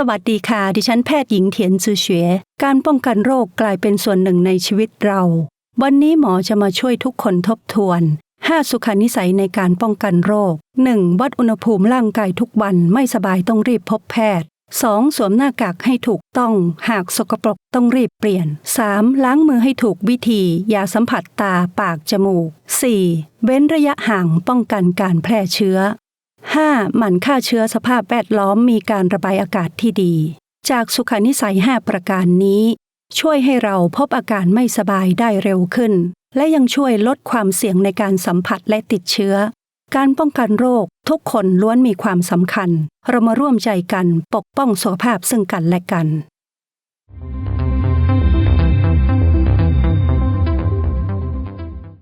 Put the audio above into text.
สวัสดีค่ะ ดิฉันแพทย์หญิงเถียนซือเฉวการป้องกันโรคกลายเป็นส่วนหนึ่งในชีวิตเรา วันนี้หมอจะมาช่วยทุกคนทบทวน 5 สุขานิสัยในการป้องกันโรค 1. วัดอุณหภูมิร่างกายทุกวันไม่สบายต้องรีบพบแพทย์ 2. สวมหน้ากากให้ถูกต้อง หากสกปรกต้องรีบเปลี่ยน 3. ล้างมือให้ถูกวิธี อย่าสัมผัสตาปากจมูก 4. เว้นระยะห่างป้องกันการแพร่เชื้อ 5. หมั่นฆ่าเชื้อสภาพแวดล้อมมีการระบายอากาศที่ดี จากสุขานิสัย 5 ประการนี้ ช่วยให้เราพบอาการไม่สบายได้เร็วขึ้น และยังช่วยลดความเสี่ยงในการสัมผัสและติดเชื้อ การป้องกันโรคทุกคนล้วนมีความสำคัญ เรามาร่วมใจกันปกป้องสุขภาพซึ่งกันและกัน